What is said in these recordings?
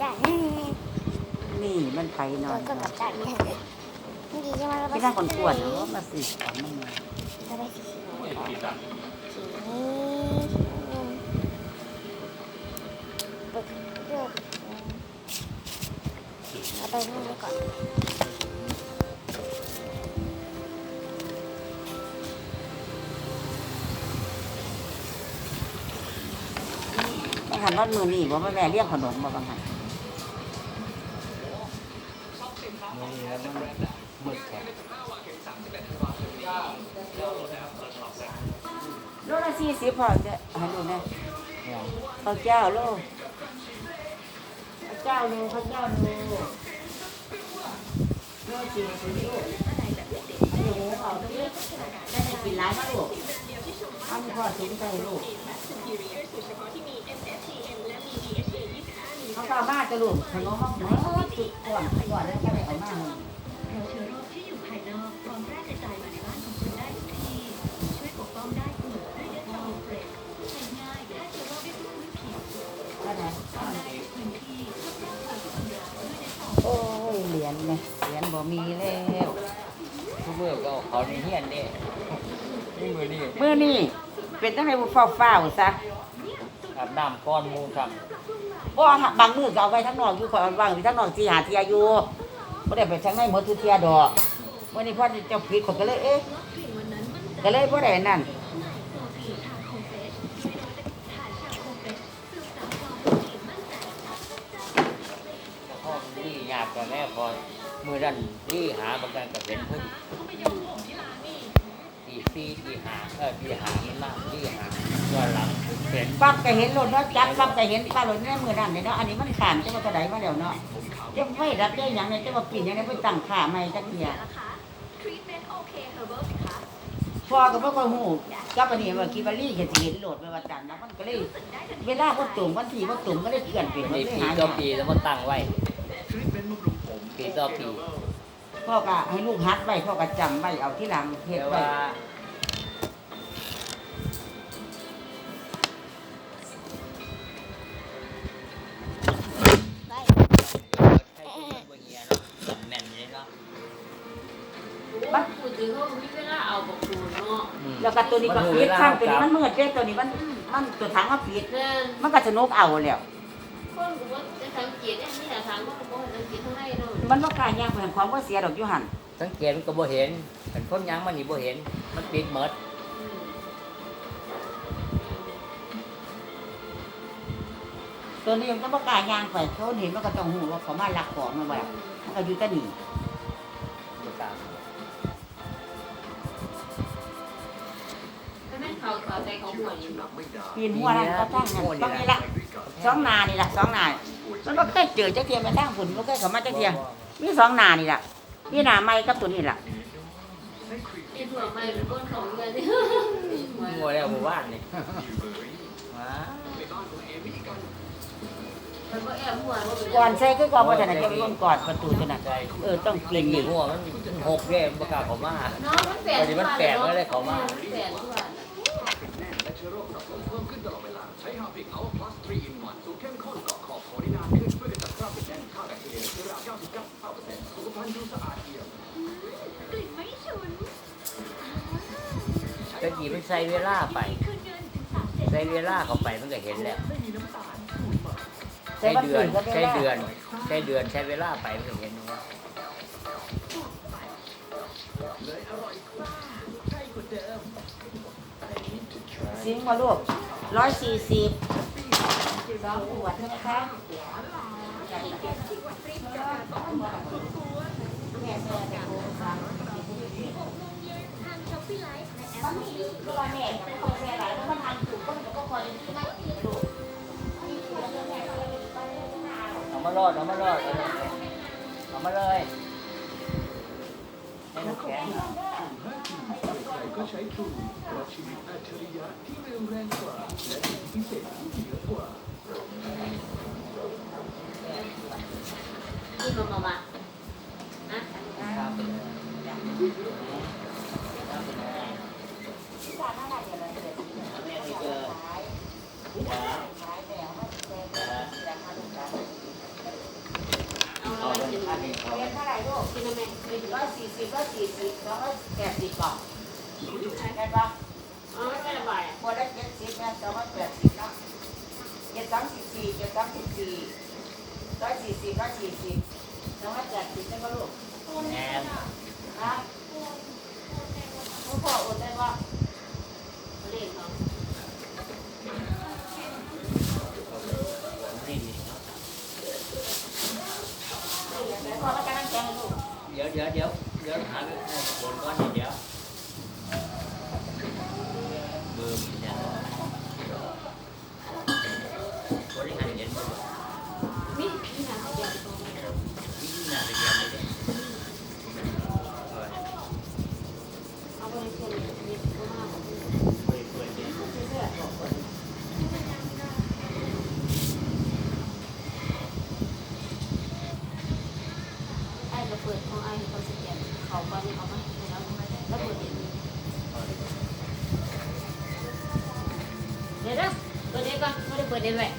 จานนี่มันไผนอนก็กับจานนี่เมื่อกี้ใช่ไหมเราไปไม่ได้คนกวนเนาะมาสิของมันมาเราไปสีนี้สีนี้ปึกเลือกเอาไปนู่นไว้ก่อนบางหันนอนมือนี่บ่แม่แม่เลี้ยงขนมบ่บางหัน นี่แล้วมันมืดแข็งโลละสี่สิบพอจะให้ดูนะเนี่ยข้าวเจ้าโลข้าวเจ้าโลข้าวเจ้าโลโลสี่สิบโลอันนี้เอาตรงนี้ได้ให้กินหลายมาลูกเอันนี้พ่อถึงใจลูก เขาก็เอามาจะลูกขนมมาเหมือนจุดก่อนก่อนแล้วก็ได้เอามาให้เราเชื้อโรคที่อยู่ภายนอกพร้อมแพร่กระจายมาในบ้านของคุณได้ทุกที่ ช่วยปกป้องได้เสมอด้วยเดทอลเฟรชใช้ง่ายฆ่าเชื้อโรคได้ทุกพื้นผิวก็ได้ป้องได้ทุกพื้นที่ทุกร่างกายทุกอย่างด้วยเดทอลโอ้ยเหรียญไหมเหรียญบ่มีแล้วทุกเมื่อก็เอาเขาในเฮียนนี่นี่มือนี่เมื่อนี่เป็นตั้งแต่บุฟ้าฟ้าวๆซะอาบน้ำก้อนหมูครั บบ่บางมือก็เอาไว้ทั้งนอกอยู่ขอยบางอยู่ทั้งนอกที่หาเทียอยู่บ่ได้ไปทั้งในหมดทุกเทียดอกวันนี้พ่อเจ้าผิดคนก็เลยเอ๊ะก็เลยบ่ได้นั่นโซฟีทาโคเฟสทาชาโคเฟสซึมซับความผิวมั่นใจพ่อที่ยากกันแน่พอมือดันที่หาประกันกับเป็นเพิ่น ตีสี่ตีหาเออตีหามันน่าตีหาย้อนหลังเป็นปั๊บก็เห็นรถเนาะจับปั๊บก็เห็นป้ารถในมือนั่นเลยเนาะอันนี้มันขามจังว่าเท่าใดมาแล้วเนาะจะไม่รับได้ยังเนี่ยจะว่าปิ่นหยังเนี่ยไปตั้งค่าใหม่จักเทียนะคะทรีทเมนต์โอเคเฮอร์เบิลสิคะพ่อค่อยฮู้กับอันนี้ว่าคิดว่าลี่ก็สิเห็นโหลดไปว่าจันนะมันก็เลยเวลาบ่ตุ่มวันที่บ่ตุ่มก็เลยเกลื่อนเป็นปีมันเลยปีต่อปีแล้วก็ตั้งไว้ปีต่อปี พ่อก็ให้ลูกฮัดไว้พ่อก็จำไว้เอาที่หลังเฮ็ดแต่ไว้ว่าไปใช้คนบ่เฮียเนาะแม่นเลยเนาะมันพูดถึงเขามีเวลาเอาบอกคูเนาะอืมแล้วก็ตัวนี้ก็ปิดข้างตัวนี้มันมืดเด้ตัวนี้มันมันตัวถังก็ปิดแต่มันก็สนุกเอาแล้วคนก็ว่าจะสังเกตเนี่ยนี่แหละทางก็บอกสังเกตข้างในเนาะ มันบ่กล้าย่างไปทางความบ่เสียดอกอยู่หั่นสังเกตมันก็บ่เห็นเป็นคนหยังมันนี่บ่เห็น มันปิดหมดตัวนี้มันก็บ่กล้าย่างไปเขาเห็นมันก็ต้องฮู้ว่าเขามาลักของมาแบบมันก็อยู่แต่นี่บ่กล้าแต่แม่เขาเขาใจของหัวนี่เนาะปีนหัวนั่นก็ตั้งนั่นต้องนี่ละสองนานี่ละสองนา มันบ่เคยเจอจักเทียแม่ตั้งฝุ่นบ่เคยเข้ามาจักเทียมีสองนานี่ล่ะมีหนาใหม่กับตัวนี้ล่ะที่หัวไม่เป็นก้นของเงินที่งัวแล้วหมู่บ้านนี่ว้ามันก็แอบหัวว่าเป็นก่อนใส่คือก่อนบ่ทันจะไปวนกอดประตูตัวนั้นใจเออต้องกลิ่นนี่นี่หัวมันหกเด้บ่กล้าเข้ามาเนาะมันแปลกเดี๋ยวมันแปลกเลยเขามาแปลกทุก ตะกี้มันใส่เวลาไป ใส่เวลาเข้าไปมันก็เห็นแล้วใส่ใช้เดือนใช้เดือนใช้เดือนใช้เวลาไปมันก็เห็นว่าสิงมาลูกร้อยสี่สิบสองขวดนะคะแม่แม่ รอดเอามารอดเอามาเลยให้น้ำแข็งก็ใช้ทรูเพราะชีวิตอัจฉริยะที่เร็วแรงกว่า และสิทธิพิเศษที่เหนือกว่าขึ้นมามานะ ครับเป็นไงครับเป็นไงแม่นี่เจอจ้าจ้า อันนี้เขาเรียนเท่าไหร่ลูกกินไหมหนึ่งร้อยสี่สิบร้อยสี่สิบสองร้อยแปดสิบก่อนได้ปะอ๋อไม่เป็นไรคนละเจ็ดสิบนะสองร้อยแปดสิบเนาะเจ็ดสามสิบสี่เจ็ดสามสิบสี่ร้อยสี่สิบร้อยสี่สิบสองร้อยแปดสิบได้ปะลูกแอนฮะลูกพ่อโอนได้ปะเล่นเขาะนี่เนาะ ได้พ่อก็จะนั่งแกงให้ลูก เดี๋ยวเดี๋ยวเดี๋ยวเดี๋ยวหาบนก้อนนี้ ดี๋ยวนะเปิดเองก่อนไม่ได้เปิดเองเลย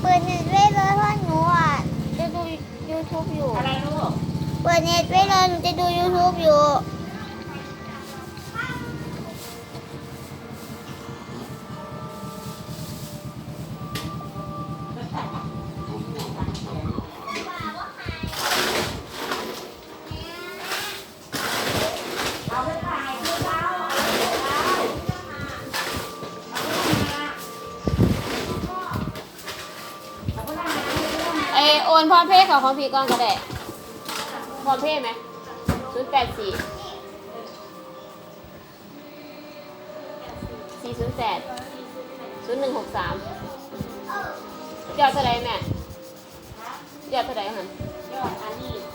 เปิดเน็ตไว้เลยเพราะหนูอะจะดู YouTube อยู่ อะไรลูก เปิดเน็ตไว้เลยหนูจะดู YouTube อยู่ นพร้อมเพย์เขาของพี่ก่อนก็ได้พร้อมเพย์ไหมศูนย์แปดสี่สี่ศูนย์แปดศูนย์หนึ่งหกสามยอดเท่าไรแม่ยอดเท่าไรหันฮ